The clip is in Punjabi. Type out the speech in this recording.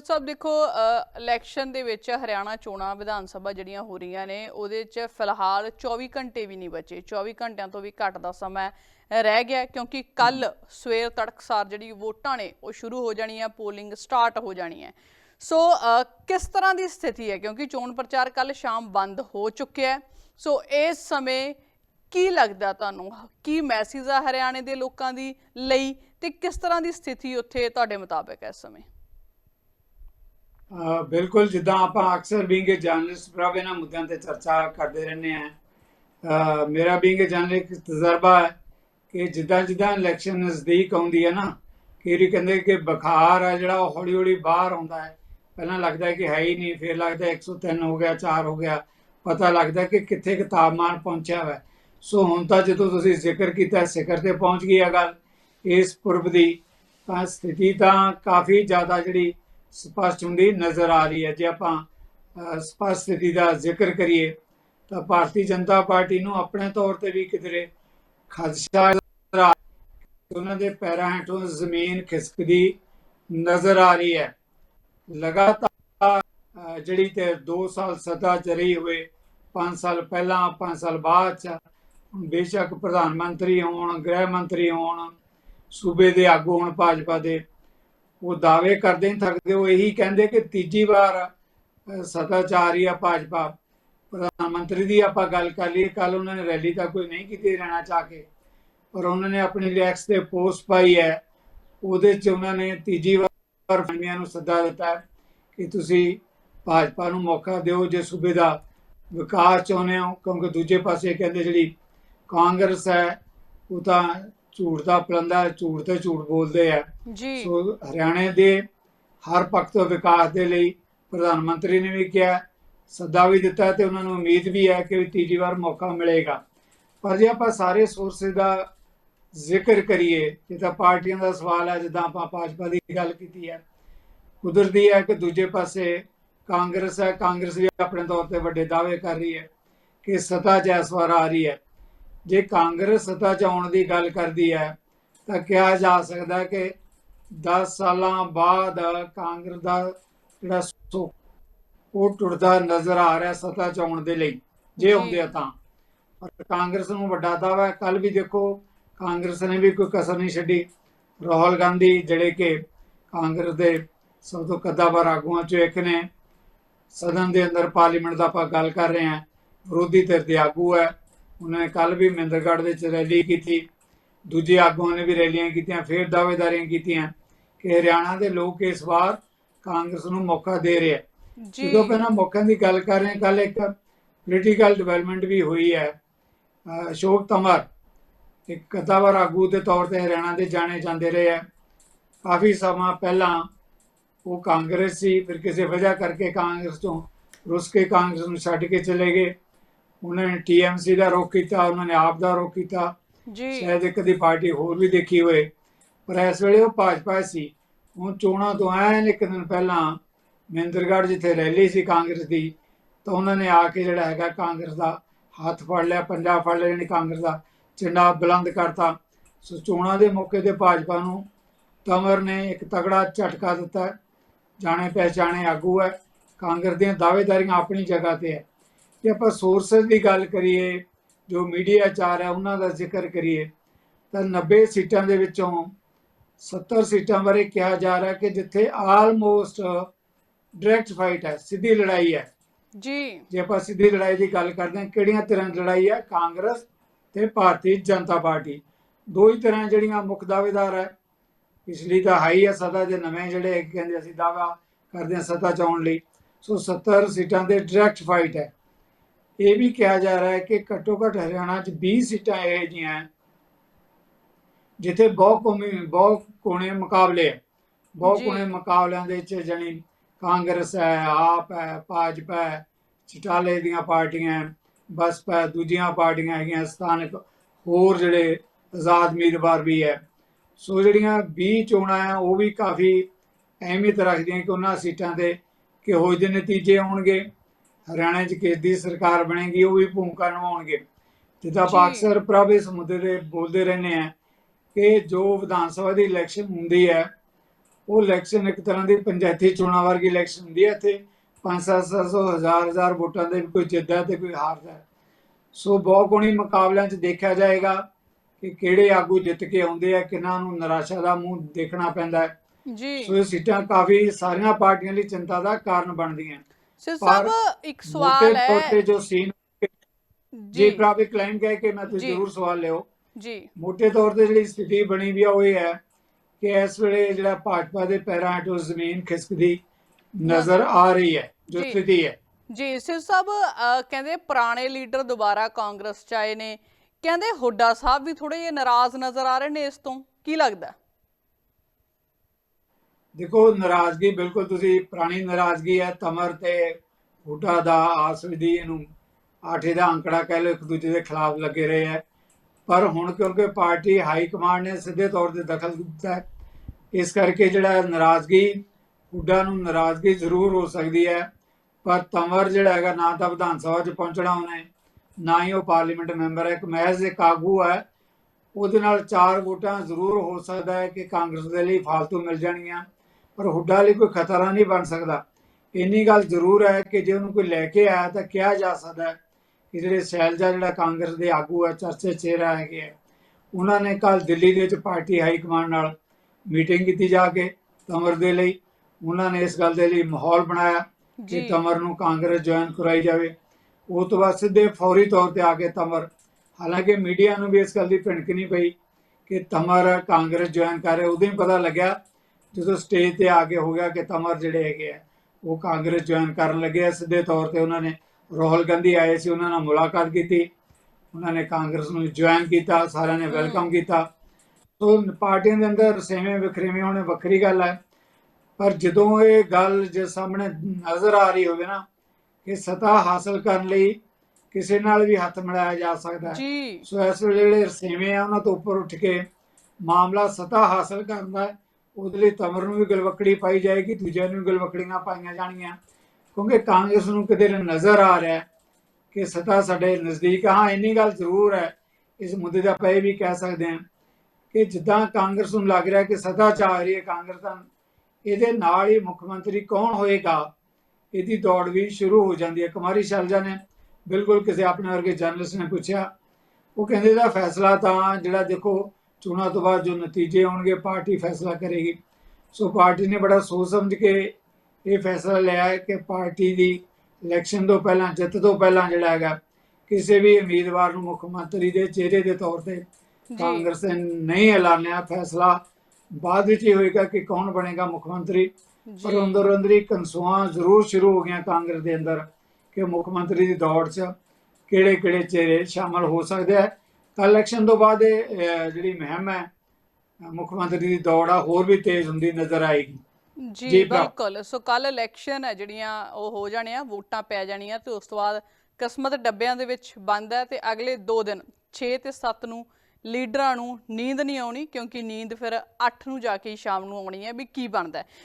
ਗਿੱਲ ਸਾਹਿਬ, ਦੇਖੋ ਇਲੈਕਸ਼ਨ ਦੇ ਵਿੱਚ ਹਰਿਆਣਾ ਚੋਣਾਂ ਵਿਧਾਨ ਸਭਾ ਜਿਹੜੀਆਂ ਹੋ ਰਹੀਆਂ ਨੇ, ਉਹਦੇ 'ਚ ਫਿਲਹਾਲ 24 ਘੰਟੇ ਵੀ ਨਹੀਂ ਬਚੇ। 24 ਘੰਟਿਆਂ ਤੋਂ ਵੀ ਘੱਟ ਦਾ ਸਮਾਂ ਰਹਿ ਗਿਆ, ਕਿਉਂਕਿ ਕੱਲ ਸਵੇਰ ਤੜਕਸਾਰ ਜਿਹੜੀ ਵੋਟਾਂ ਨੇ, ਉਹ ਸ਼ੁਰੂ ਹੋ ਜਾਣੀਆਂ, ਪੋਲਿੰਗ ਸਟਾਰਟ ਹੋ ਜਾਣੀ ਹੈ। ਸੋ ਕਿਸ ਤਰ੍ਹਾਂ ਦੀ ਸਥਿਤੀ ਹੈ? ਕਿਉਂਕਿ ਚੋਣ ਪ੍ਰਚਾਰ ਕੱਲ ਸ਼ਾਮ ਬੰਦ ਹੋ ਚੁੱਕਿਆ ਹੈ। ਸੋ, ਇਸ ਸਮੇਂ ਕੀ ਲੱਗਦਾ ਤੁਹਾਨੂੰ? ਕੀ ਮੈਸੇਜ ਆ ਹਰਿਆਣੇ ਦੇ ਲੋਕਾਂ ਦੀ ਲਈ? ਤੇ ਕਿਸ ਤਰ੍ਹਾਂ ਦੀ ਸਥਿਤੀ ਉੱਥੇ ਤੁਹਾਡੇ ਮੁਤਾਬਕ ਹੈ ਇਸ ਸਮੇਂ? ਬਿਲਕੁਲ, ਜਿੱਦਾਂ ਆਪਾਂ ਅਕਸਰ ਬੀਂਗ ਜਰਨਲਿਸਟ ਪ੍ਰਭ, ਇਹਨਾਂ ਮੁੱਦਿਆਂ ਤੇ ਚਰਚਾ ਕਰਦੇ ਰਹਿੰਦੇ ਆ ਮੇਰਾ ਬੀਂਗ ਜਰਨਲਿਸਟ ਤਜਰਬਾ ਹੈ ਕਿ ਜਿੱਦਾਂ ਜਿੱਦਾਂ ਇਲੈਕਸ਼ਨ ਨਜ਼ਦੀਕ ਆਉਂਦੀ ਹੈ ਨਾ ਕਿਹੜੀ ਕਹਿੰਦੇ ਕਿ ਬੁਖਾਰ ਆ ਜਿਹੜਾ, ਉਹ ਹੌਲੀ ਹੌਲੀ ਬਾਹਰ ਆਉਂਦਾ ਹੈ। ਪਹਿਲਾਂ ਲੱਗਦਾ ਕਿ ਹੈ ਹੀ ਨਹੀਂ, ਫਿਰ ਲੱਗਦਾ 103 ਹੋ ਗਿਆ 4 ਹੋ ਗਿਆ। ਪਤਾ ਲੱਗਦਾ ਕਿ ਕਿੱਥੇ ਕਿ ਤਾਪਮਾਨ ਪਹੁੰਚਿਆ ਹੋਇਆ ਸੋ ਹੁਣ ਤਾਂ ਜਦੋਂ ਤੁਸੀਂ ਜ਼ਿਕਰ ਕੀਤਾ ਸਿਖਰ ਤੇ ਪਹੁੰਚ ਗਈ ਆ ਗੱਲ ਇਸ ਪੁਰਬ ਦੀ, ਤਾਂ ਸਥਿਤੀ ਤਾਂ ਕਾਫੀ ਜ਼ਿਆਦਾ ਜਿਹੜੀ ਸਪਸ਼ਟ ਹੁੰਦੀ ਨਜ਼ਰ ਆ ਰਹੀ ਹੈ। ਜੇ ਆਪਾਂ ਸਪਸ਼ਟ ਸਥਿਤੀ ਦਾ ਜ਼ਿਕਰ ਕਰੀਏ, ਤਾਂ ਭਾਰਤੀ ਜਨਤਾ ਪਾਰਟੀ ਨੂੰ ਆਪਣੇ ਤੌਰ ਤੇ ਵੀ ਕਿਧਰੇ ਖਦਸ਼ਾ ਉਹਨਾਂ ਦੇ ਪੈਰਾਂ ਹੇਠੋਂ ਜ਼ਮੀਨ ਖਿਸਕਦੀ ਨਜ਼ਰ ਆ ਰਹੀ ਹੈ। ਲਗਾਤਾਰ ਜਿਹੜੀ ਤੇ 2 ਸਾਲ ਸਦਾ ਰਹੀ ਹੋਏ 5 ਸਾਲ ਪਹਿਲਾਂ 5 ਸਾਲ ਬਾਅਦ ਚ, ਬੇਸ਼ੱਕ ਪ੍ਰਧਾਨ ਮੰਤਰੀ ਹੋਣ, ਗ੍ਰਹਿ ਮੰਤਰੀ ਹੋਣ, ਸੂਬੇ ਦੇ ਆਗੂ ਹੋਣ, ਭਾਜਪਾ ਦੇ ਉਹ ਦਾਅਵੇ ਕਰਦੇ ਨਹੀਂ ਥੱਕਦੇ ਉਹ ਇਹੀ ਕਹਿੰਦੇ ਕਿ ਤੀਜੀ ਵਾਰ ਅਹ, ਸੱਤਾ 'ਚ ਆ ਰਹੀ ਆ ਭਾਜਪਾ। ਪ੍ਰਧਾਨ ਮੰਤਰੀ ਦੀ ਆਪਾਂ ਗੱਲ ਕਰ ਲਈਏ ਕੱਲ ਉਹਨਾਂ ਨੇ ਰੈਲੀ ਤਾਂ ਕੋਈ ਨਹੀਂ ਕੀਤੀ ਰਹਿਣਾ ਚਾਹ ਕੇ ਪਰ ਉਹਨਾਂ ਨੇ ਆਪਣੀ ਲੈਕਸ ਤੇ ਪੋਸਟ ਪਾਈ ਹੈ। ਉਹਦੇ 'ਚ ਉਹਨਾਂ ਨੇ ਤੀਜੀ ਵਾਰ ਫੰਮੀਆਂ ਨੂੰ ਸੱਦਾ ਦਿੱਤਾ ਕਿ ਤੁਸੀਂ ਭਾਜਪਾ ਨੂੰ ਮੌਕਾ ਦਿਓ ਜੇ ਸੂਬੇ ਦਾ ਵਿਕਾਸ ਚਾਹੁੰਦੇ ਹੋ ਕਿਉਂਕਿ ਦੂਜੇ ਪਾਸੇ ਕਹਿੰਦੇ ਜਿਹੜੀ ਕਾਂਗਰਸ ਹੈ ਉਹ ਤਾਂ ਝੂਠ ਦਾ ਪਲੰਦਾ ਝੂਠ ਤੇ ਝੂਠ ਬੋਲਦੇ ਆ। ਜੀ। ਸੋ ਹਰਿਆਣੇ ਦੇ ਹਰ ਪੱਖ ਤੋਂ ਵਿਕਾਸ ਦੇ ਲਈ ਪ੍ਰਧਾਨ ਮੰਤਰੀ ਨੇ ਵੀ ਕਿਹਾ, ਸੱਦਾ ਵੀ ਦਿੱਤਾ ਤੇ ਉਹਨਾਂ ਨੂੰ ਉਮੀਦ ਵੀ ਹੈ ਕਿ ਤੀਜੀ ਵਾਰ ਮੌਕਾ ਮਿਲੇਗਾ। ਪਰ ਜੇ ਆਪਾਂ ਸਾਰੇ ਸੋਰਸੇ ਦਾ ਜ਼ਿਕਰ ਕਰੀਏ ਜਿੱਦਾਂ ਪਾਰਟੀਆਂ ਦਾ ਸਵਾਲ ਹੈ, ਜਿੱਦਾਂ ਆਪਾਂ ਭਾਜਪਾ ਦੀ ਗੱਲ ਕੀਤੀ ਹੈ, ਕੁਦਰਤੀ ਹੈ ਕਿ ਦੂਜੇ ਪਾਸੇ ਕਾਂਗਰਸ ਹੈ, ਕਾਂਗਰਸ ਵੀ ਆਪਣੇ ਤੌਰ ਤੇ ਵੱਡੇ ਦਾਅਵੇ ਕਰ ਰਹੀ ਹੈ ਕਿ ਸੱਤਾ 'ਚ ਇਸ ਵਾਰ ਆ ਰਹੀ ਹੈ। ਜੇ ਕਾਂਗਰਸ ਸੱਤਾ 'ਚ ਆਉਣ ਦੀ ਗੱਲ ਕਰਦੀ ਹੈ, ਤਾਂ ਕਿਹਾ ਜਾ ਸਕਦਾ ਕਿ 10 ਸਾਲਾਂ ਬਾਅਦ ਕਾਂਗਰਸ ਦਾ ਜਿਹੜਾ ਸੋ ਉਹ ਟੁੱਟਦਾ ਨਜ਼ਰ ਆ ਰਿਹਾ ਸੱਤਾ 'ਚ ਆਉਣ ਦੇ ਲਈ ਜੇ। ਹੁੰਦੇ ਆ ਤਾਂ। ਪਰ ਕਾਂਗਰਸ ਨੂੰ ਵੱਡਾ ਦਾਅਵਾ ਹੈ। ਕੱਲ ਵੀ ਦੇਖੋ ਕਾਂਗਰਸ ਨੇ ਵੀ ਕੋਈ ਕਸਰ ਨਹੀਂ ਛੱਡੀ। ਰਾਹੁਲ ਗਾਂਧੀ ਜਿਹੜੇ ਕਿ ਕਾਂਗਰਸ ਦੇ ਸਭ ਤੋਂ ਕੱਦਾਵਰ ਆਗੂਆਂ ਚੋਂ ਇੱਕ ਨੇ ਸਦਨ ਦੇ ਅੰਦਰ ਪਾਰਲੀਮੈਂਟ ਦਾ ਆਪਾਂ ਗੱਲ ਕਰ ਰਹੇ ਹਾਂ। ਵਿਰੋਧੀ ਧਿਰ ਦੇ ਆਗੂ ਹੈ। ਉਹਨਾਂ ਨੇ ਕੱਲ ਵੀ ਮਹਿੰਦਰਗੜ੍ਹ ਦੇ ਵਿੱਚ ਰੈਲੀ ਕੀਤੀ। ਦੂਜੇ ਆਗੂਆਂ ਨੇ ਵੀ ਰੈਲੀਆਂ ਕੀਤੀਆਂ ਫਿਰ ਦਾਅਵੇਦਾਰੀਆਂ ਕੀਤੀਆਂ। ਕਿ ਹਰਿਆਣਾ ਦੇ ਲੋਕ ਇਸ ਵਾਰ ਕਾਂਗਰਸ ਨੂੰ ਮੌਕਾ ਦੇ ਰਹੇ ਹੈ ਜਦੋਂ ਪਹਿਲਾਂ ਮੌਕਿਆਂ ਦੀ ਗੱਲ ਕਰ ਰਹੇ ਕੱਲ ਇੱਕ ਪੋਲੀਟੀਕਲ ਡਿਵੈਲਪਮੈਂਟ ਵੀ ਹੋਈ ਹੈ। ਅਸ਼ੋਕ ਤਮਰ ਇੱਕ ਕਦਾਵਰ ਆਗੂ ਦੇ ਤੌਰ ਤੇ ਹਰਿਆਣਾ ਦੇ ਜਾਣੇ ਜਾਂਦੇ ਰਹੇ ਹੈ ਕਾਫੀ ਸਮਾਂ ਪਹਿਲਾਂ ਉਹ ਕਾਂਗਰਸ ਸੀ ਫਿਰ ਕਿਸੇ ਵਜ੍ਹਾ ਕਰਕੇ ਕਾਂਗਰਸ ਤੋਂ ਰੁੱਸ ਕੇ ਕਾਂਗਰਸ ਨੂੰ ਛੱਡ ਕੇ ਚਲੇ ਗਏ। ਉਹਨਾਂ ਨੇ ਟੀਐਮਸੀ ਦਾ ਰੁਖ ਕੀਤਾ ਉਹਨਾਂ ਨੇ ਆਪ ਦਾ ਰੁਖ ਕੀਤਾ। ਜੀ। ਸ਼ਾਇਦ ਇੱਕ ਦੀ ਪਾਰਟੀ ਹੋਰ ਵੀ ਦੇਖੀ ਹੋਏ ਪਰ ਇਸ ਵੇਲੇ ਉਹ ਭਾਜਪਾ ਸੀ। ਹੁਣ ਚੋਣਾਂ ਤੋਂ ਐਨ ਇੱਕ ਦਿਨ ਪਹਿਲਾਂ ਮਹਿੰਦਰਗੜ੍ਹ ਜਿੱਥੇ ਰੈਲੀ ਸੀ ਕਾਂਗਰਸ ਦੀ, ਤਾਂ ਉਹਨਾਂ ਨੇ ਆ ਕੇ ਜਿਹੜਾ ਹੈਗਾ ਕਾਂਗਰਸ ਦਾ ਹੱਥ ਫੜ ਲਿਆ ਪੰਜਾਬ ਫੜ ਲਿਆ ਯਾਨੀ ਕਾਂਗਰਸ ਦਾ ਝੰਡਾ ਬੁਲੰਦ ਕਰਤਾ। ਸੋ ਚੋਣਾਂ ਦੇ ਮੌਕੇ ਤੇ ਭਾਜਪਾ ਨੂੰ ਤਮਰ ਨੇ ਇੱਕ ਤਗੜਾ ਝਟਕਾ ਦਿੱਤਾ। ਜਾਣੇ ਪਹਿਚਾਣੇ ਆਗੂ ਹੈ। ਕਾਂਗਰਸ ਦੀਆਂ ਦਾਅਵੇਦਾਰੀਆਂ ਆਪਣੀ ਜਗ੍ਹਾ ਤੇ ਹੈ। ਜੇ ਆਪਾਂ ਸੋਰਸਸ ਦੀ ਗੱਲ ਕਰੀਏ, ਜੋ ਮੀਡੀਆ ਚਾਰ ਹੈ ਉਹਨਾਂ ਦਾ ਜ਼ਿਕਰ ਕਰੀਏ, ਤਾਂ 90 ਸੀਟਾਂ ਦੇ ਵਿੱਚੋਂ 70 ਸੀਟਾਂ ਬਾਰੇ ਕਿਹਾ ਜਾ ਰਿਹਾ ਕਿ ਜਿੱਥੇ ਆਲਮੋਸਟ ਡਾਇਰੈਕਟ ਫਾਈਟ ਹੈ ਸਿੱਧੀ ਲੜਾਈ ਹੈ। ਜੀ। ਜੇ ਆਪਾਂ ਸਿੱਧੀ ਲੜਾਈ ਦੀ ਗੱਲ ਕਰਦੇ ਹਾਂ ਕਿਹੜੀਆਂ ਤਰ੍ਹਾਂ ਲੜਾਈ ਹੈ? ਕਾਂਗਰਸ ਤੇ ਭਾਰਤੀ ਜਨਤਾ ਪਾਰਟੀ। ਦੋ ਹੀ ਤਰ੍ਹਾਂ ਜਿਹੜੀਆਂ ਮੁੱਖ ਦਾਅਵੇਦਾਰ ਹੈ। ਪਿਛਲੀ ਤਾਂ ਹਾਈ ਹੈ ਸਦਾ ਦੇ ਨਵੇਂ ਜਿਹੜੇ ਕਹਿੰਦੇ ਅਸੀਂ ਦਾਅਵਾ ਕਰਦੇ ਹਾਂ ਸੱਤਾ ਚ ਆਉਣ ਲਈ। ਸੋ 70 ਸੀਟਾਂ ਦੇ ਡਾਇਰੈਕਟ ਫਾਈਟ ਹੈ। ਇਹ ਵੀ ਕਿਹਾ ਜਾ ਰਿਹਾ ਹੈ ਕਿ ਘੱਟੋ ਘੱਟ ਹਰਿਆਣਾ 'ਚ 20 ਸੀਟਾਂ ਇਹ ਜੀਆਂ ਜਿੱਥੇ ਬਹੁ ਕੌਮੀ ਬਹੁ ਕੋਣੇ ਮੁਕਾਬਲੇ ਹੈ ਬਹੁ। ਕੋਣੇ ਮੁਕਾਬਲਿਆਂ ਦੇ ਵਿੱਚ ਜਾਣੀ ਕਾਂਗਰਸ ਹੈ ਆਪ ਹੈ ਭਾਜਪਾ ਹੈ ਚਟਾਲੇ ਦੀਆਂ ਪਾਰਟੀਆਂ ਬਸਪਾ ਦੂਜੀਆਂ ਪਾਰਟੀਆਂ ਹੈਗੀਆਂ ਸਥਾਨਕ ਹੋਰ ਜਿਹੜੇ ਆਜ਼ਾਦ ਉਮੀਦਵਾਰ ਵੀ ਹੈ ਸੋ ਜਿਹੜੀਆਂ 20 ਚੋਣਾਂ ਆ ਉਹ ਵੀ ਕਾਫੀ ਅਹਿਮੀਅਤ ਰੱਖਦੀਆਂ ਕਿ ਉਹਨਾਂ ਸੀਟਾਂ ਤੇ ਕਿਹੋ ਜਿਹੇ ਨਤੀਜੇ ਆਉਣਗੇ ਹਰਿਆਣਾ 'ਚ ਕਿਸ ਦੀ ਸਰਕਾਰ ਬਣੇਗੀ ਉਹ ਵੀ ਭੂਮਿਕਾ ਨਿਭਾਉਣਗੇ ਜਿੱਦਾਂ ਆਪਾਂ। ਅਕਸਰ ਪ੍ਰਭ ਇਸ ਮੁੱਦੇ ਤੇ ਬੋਲਦੇ ਰਹਿੰਦੇ ਆ ਕਿ ਜੋ ਵਿਧਾਨ ਸਭਾ ਦੀ ਇਲੈਕਸ਼ਨ ਹੁੰਦੀ ਹੈ ਉਹ ਇਲੈਕਸ਼ਨ ਇੱਕ ਤਰ੍ਹਾਂ ਦੀ ਪੰਚਾਇਤੀ ਚੋਣਾਂ ਵਰਗੀ ਇਲੈਕਸ਼ਨ ਹੁੰਦੀ ਹੈ ਇੱਥੇ। 5-700 ਹਜ਼ਾਰ ਹਜ਼ਾਰ ਵੋਟਾਂ ਦੇ ਕੋਈ ਜਿੱਤਦਾ ਹੈ ਤੇ ਕੋਈ ਹਾਰਦਾ। ਸੋ ਬਹੁਕੋਣੀ ਮੁਕਾਬਲਿਆਂ 'ਚ ਦੇਖਿਆ ਜਾਏਗਾ ਕਿ ਕਿਹੜੇ ਆਗੂ ਜਿੱਤ ਕੇ ਆਉਂਦੇ ਆ ਕਿਹਨਾਂ ਨੂੰ ਨਿਰਾਸ਼ਾ ਦਾ ਮੂੰਹ ਦੇਖਣਾ ਪੈਂਦਾ ਹੈ। ਜੀ। ਸੋ ਇਹ ਸੀਟਾਂ ਕਾਫੀ ਸਾਰੀਆਂ ਪਾਰਟੀਆਂ ਲਈ ਚਿੰਤਾ ਦਾ ਕਾਰਨ ਬਣਦੀਆਂ ਸਾਹਿਬ ਇੱਕ ਸਵਾਲ ਹੈ। ਜੋ ਸੀਨ ਜੀ। ਜੀ ਪ੍ਰਾਪਤ ਕਲਾਈਮ ਕਹਿ ਕੇ ਮੈਂ ਤੁਸੀਂ। ਜ਼ਰੂਰ ਸਵਾਲ ਲਿਓ। ਜੀ। ਮੋٹے ਤੌਰ ਤੇ ਜਿਹੜੀ ਸਥਿਤੀ ਬਣੀ ਵੀ ਆ ਉਹ ਇਹ ਹੈ ਕਿ ਇਸ ਵੇਲੇ ਜਿਹੜਾ ਭਾਜਪਾ ਦੇ ਪੈਰਾਂ ਹੇਠੋਂ ਜ਼ਮੀਨ ਖਿਸਕਦੀ ਨਜ਼ਰ ਆ ਰਹੀ ਹੈ ਜੋ। ਸਥਿਤੀ ਹੈ। ਜੀ ਸਿਰ ਸਾਹਿਬ ਕਹਿੰਦੇ ਪੁਰਾਣੇ ਲੀਡਰ ਦੁਬਾਰਾ ਕਾਂਗਰਸ ਚ ਆਏ ਨੇ। ਕਹਿੰਦੇ ਹੁੱਡਾ ਸਾਹਿਬ ਵੀ ਥੋੜੇ ਜਿਹੇ ਨਾਰਾਜ਼ ਨਜ਼ਰ ਆ ਰਹੇ ਨੇ ਇਸ ਤੋਂ। ਕੀ ਲੱਗਦਾ ਦੇਖੋ ਨਾਰਾਜ਼ਗੀ ਬਿਲਕੁਲ ਤੁਸੀਂ ਪੁਰਾਣੀ ਨਾਰਾਜ਼ਗੀ ਹੈ ਤਮਰ ਤੇ ਹੁੱਡਾ ਦਾ ਆਸਵਦੀ ਇਹਨੂੰ ਆਠੇ ਦਾ ਅੰਕੜਾ ਕਹਿ ਲਓ ਇੱਕ ਦੂਜੇ ਦੇ ਖਿਲਾਫ ਲੱਗੇ ਰਹੇ ਹੈ। ਪਰ ਹੁਣ ਕਿਉਂਕਿ ਪਾਰਟੀ ਹਾਈ ਕਮਾਂਡ ਨੇ ਸਿੱਧੇ ਤੌਰ ਤੇ ਦਖਲ ਦਿੱਤਾ ਹੈ, ਇਸ ਕਰਕੇ ਜਿਹੜਾ ਨਾਰਾਜ਼ਗੀ ਹੁੱਡਾ ਨੂੰ ਨਾਰਾਜ਼ਗੀ ਜ਼ਰੂਰ ਹੋ ਸਕਦੀ ਹੈ, ਪਰ ਤੰਵਰ ਜਿਹੜਾ ਹੈਗਾ ਨਾ ਤਾਂ ਵਿਧਾਨ ਸਭਾ 'ਚ ਪਹੁੰਚਣਾ ਉਹਨੇ, ਨਾ ਹੀ ਉਹ ਪਾਰਲੀਮੈਂਟ ਮੈਂਬਰ ਹੈ। ਇੱਕ ਮਹਿਜ਼ ਇੱਕ ਆਗੂ ਹੈ, ਉਹਦੇ ਨਾਲ ਚਾਰ ਵੋਟਾਂ ਜ਼ਰੂਰ ਹੋ ਸਕਦਾ ਹੈ ਕਿ ਕਾਂਗਰਸ ਦੇ ਲਈ ਫालतू ਮਿਲ ਜਾਣਗੀਆਂ, ਪਰ ਹੁੱਡਾ ਲਈ ਕੋਈ ਖਤਰਾ ਨਹੀਂ ਬਣ ਸਕਦਾ। ਇੰਨੀ ਗੱਲ ਜ਼ਰੂਰ ਹੈ ਕਿ ਜੇ ਉਹਨੂੰ ਕੋਈ ਲੈ ਕੇ ਆਇਆ ਤਾਂ ਕਿਹਾ ਜਾ ਸਕਦਾ ਹੈ ਕਿ ਜਿਹੜੇ ਸ਼ੈਲਜਾ ਜਿਹੜਾ ਕਾਂਗਰਸ ਦੇ ਆਗੂ ਹੈ ਚਰਚੇ ਚਿਹਰਾ ਹੈਗੇ ਹੈ ਉਹਨਾਂ ਨੇ ਕੱਲ ਦਿੱਲੀ ਦੇ ਵਿੱਚ ਪਾਰਟੀ ਹਾਈ ਕਮਾਂਡ ਨਾਲ ਮੀਟਿੰਗ ਕੀਤੀ ਜਾ ਕੇ ਤਮਰ ਦੇ ਲਈ। ਉਹਨਾਂ ਨੇ ਇਸ ਗੱਲ ਦੇ ਲਈ ਮਾਹੌਲ ਬਣਾਇਆ ਕਿ ਤਮਰ ਨੂੰ ਕਾਂਗਰਸ ਜੁਆਇਨ ਕਰਾਈ ਜਾਵੇ। ਉਹ ਤੋਂ ਬਾਅਦ ਸਿੱਧੇ ਫੌਰੀ ਤੌਰ ਤੇ ਆ ਕੇ ਤਮਰ ਹਾਲਾਂਕਿ ਮੀਡੀਆ ਨੂੰ ਵੀ ਇਸ ਗੱਲ ਦੀ ਭਿਣਕ ਨਹੀਂ ਪਈ ਕਿ ਤਮਰ ਕਾਂਗਰਸ ਜੁਆਇਨ ਕਰ ਰਿਹਾ। ਉਦੋਂ ਹੀ ਪਤਾ ਲੱਗਿਆ ਜਦੋਂ ਸਟੇਜ ਤੇ ਆ ਕੇ ਹੋ ਗਿਆ ਕਿ ਤਮਰ ਜਿਹੜੇ ਹੈਗੇ ਆ ਉਹ ਕਾਂਗਰਸ ਜੁਆਇਨ ਕਰਨ ਲੱਗੇ ਆ। ਸਿੱਧੇ ਤੌਰ ਤੇ ਉਹਨਾਂ ਨੇ ਰਾਹੁਲ ਗਾਂਧੀ ਆਏ ਸੀ ਉਹਨਾਂ ਨਾਲ ਮੁਲਾਕਾਤ ਕੀਤੀ। ਉਹਨਾਂ ਨੇ ਕਾਂਗਰਸ ਨੂੰ ਜੁਆਇਨ ਕੀਤਾ ਸਾਰਿਆਂ ਨੇ ਵੈਲਕਮ ਕੀਤਾ। ਸੋ ਪਾਰਟੀਆਂ ਦੇ ਅੰਦਰ ਰਸੇਵੇਂ ਵਿਖਰੇਵੇਂ ਹੋਣੇ ਵੱਖਰੀ ਗੱਲ ਹੈ। ਪਰ ਜਦੋਂ ਇਹ ਗੱਲ ਜੇ ਸਾਹਮਣੇ ਨਜ਼ਰ ਆ ਰਹੀ ਹੋਵੇ ਨਾ ਕਿ ਸਤਾ ਹਾਸਲ ਕਰਨ ਲਈ ਕਿਸੇ ਨਾਲ ਵੀ ਹੱਥ ਮਿਲਾਇਆ ਜਾ ਸਕਦਾ ਹੈ। ਸੋ ਇਸ ਵੇਲੇ ਜਿਹੜੇ ਰਸੇਵੇਂ ਆ ਉਹਨਾਂ ਤੋਂ ਉੱਪਰ ਉੱਠ ਕੇ ਮਾਮਲਾ ਸਤਾ ਹਾਸਲ ਕਰਦਾ ਹੈ। ਉਹਦੇ ਲਈ ਤਮਰ ਨੂੰ ਵੀ ਗਲਵਕੜੀ ਪਾਈ ਜਾਏਗੀ ਦੂਜਿਆਂ ਨੂੰ ਗਲਵਕੜੀਆਂ ਪਾਈਆਂ ਜਾਣਗੀਆਂ। ਕਿਉਂਕਿ ਕਾਂਗਰਸ ਨੂੰ ਕਿਤੇ ਨਜ਼ਰ ਆ ਰਿਹਾ ਕਿ ਸਤਾ ਸਾਡੇ ਨਜ਼ਦੀਕ ਹਾਂ, ਇੰਨੀ ਗੱਲ ਜ਼ਰੂਰ ਹੈ। ਇਸ ਮੁੱਦੇ ਦਾ ਪਏ ਵੀ ਕਹਿ ਸਕਦੇ ਹਾਂ ਕਿ ਜਿੱਦਾਂ ਕਾਂਗਰਸ ਨੂੰ ਲੱਗ ਰਿਹਾ ਕਿ ਸਤਾ ਚ ਆ ਰਹੀ ਹੈ ਕਾਂਗਰਸ ਤਾਂ ਇਹਦੇ ਨਾਲ ਹੀ ਮੁੱਖ ਮੰਤਰੀ ਕੌਣ ਹੋਏਗਾ? ਇਹਦੀ ਦੌੜ ਵੀ ਸ਼ੁਰੂ ਹੋ ਜਾਂਦੀ ਹੈ। ਕੁਮਾਰੀ ਸ਼ੈਲਜਾ ਨੇ ਬਿਲਕੁਲ ਕਿਸੇ ਆਪਣੇ ਵਰਗੇ ਜਰਨਲਿਸਟ ਨੇ ਪੁੱਛਿਆ, ਉਹ ਕਹਿੰਦੇ ਦਾ ਫੈਸਲਾ ਤਾਂ ਜਿਹੜਾ ਦੇਖੋ ਚੋਣਾਂ ਤੋਂ ਬਾਅਦ ਜੋ ਨਤੀਜੇ ਆਉਣਗੇ, ਪਾਰਟੀ ਫੈਸਲਾ ਕਰੇਗੀ। ਸੋ ਪਾਰਟੀ ਨੇ ਬੜਾ ਸੋਚ ਸਮਝ ਕੇ ਇਹ ਫੈਸਲਾ ਲਿਆ ਹੈ ਕਿ ਪਾਰਟੀ ਦੀ ਇਲੈਕਸ਼ਨ ਤੋਂ ਪਹਿਲਾਂ ਜਿੱਤ ਤੋਂ ਪਹਿਲਾਂ ਜਿਹੜਾ ਹੈਗਾ ਕਿਸੇ ਵੀ ਉਮੀਦਵਾਰ ਨੂੰ ਮੁੱਖ ਮੰਤਰੀ ਦੇ ਚਿਹਰੇ ਦੇ ਤੌਰ ਤੇ ਕਾਂਗਰਸ ਨੇ ਨਹੀਂ ਐਲਾਨਿਆ। ਫੈਸਲਾ ਬਾਅਦ ਵਿੱਚ ਹੀ ਹੋਏਗਾ ਕਿ ਕੌਣ ਬਣੇਗਾ ਮੁੱਖ ਮੰਤਰੀ। ਪਰ ਅੰਦਰ ਅੰਦਰੀ ਕਨਸੂਆਂ ਜ਼ਰੂਰ ਸ਼ੁਰੂ ਹੋ ਗਈਆਂ ਕਾਂਗਰਸ ਦੇ ਅੰਦਰ ਕਿ ਮੁੱਖ ਮੰਤਰੀ ਦੀ ਦੌੜ 'ਚ ਕਿਹੜੇ ਕਿਹੜੇ ਚਿਹਰੇ ਸ਼ਾਮਲ ਹੋ ਸਕਦੇ ਆ। ਕੱਲ ਇਲੈਕਸ਼ਨ ਤੋਂ ਬਾਅਦ ਜਿਹੜੀ ਮੁਹਿੰਮ ਹੈ ਮੁੱਖ ਮੰਤਰੀ ਦੀ ਦੌੜ ਆ ਹੋਰ ਵੀ ਤੇਜ਼ ਹੁੰਦੀ ਨਜ਼ਰ ਆਏਗੀ। ਜੀ। ਬਿਲਕੁਲ ਸੋ ਕੱਲ ਇਲੈਕਸ਼ਨ ਹੈ ਜਿਹੜੀਆਂ ਉਹ ਹੋ ਜਾਣੀਆਂ ਵੋਟਾਂ ਪੈ ਜਾਣੀਆਂ ਤੇ ਉਸ ਤੋਂ ਬਾਅਦ ਕਿਸਮਤ ਡੱਬਿਆਂ ਦੇ ਵਿੱਚ ਬੰਦ ਹੈ ਤੇ ਅਗਲੇ 2 ਦਿਨ 6 ਤੇ 7 ਨੂੰ ਲੀਡਰਾਂ ਨੂੰ ਨੀਂਦ ਨਹੀਂ ਆਉਣੀ ਕਿਉਂਕਿ ਨੀਂਦ ਫਿਰ 8 ਨੂੰ ਜਾ ਕੇ ਸ਼ਾਮ ਨੂੰ ਆਉਣੀ ਹੈ ਵੀ ਕੀ ਬਣਦਾ।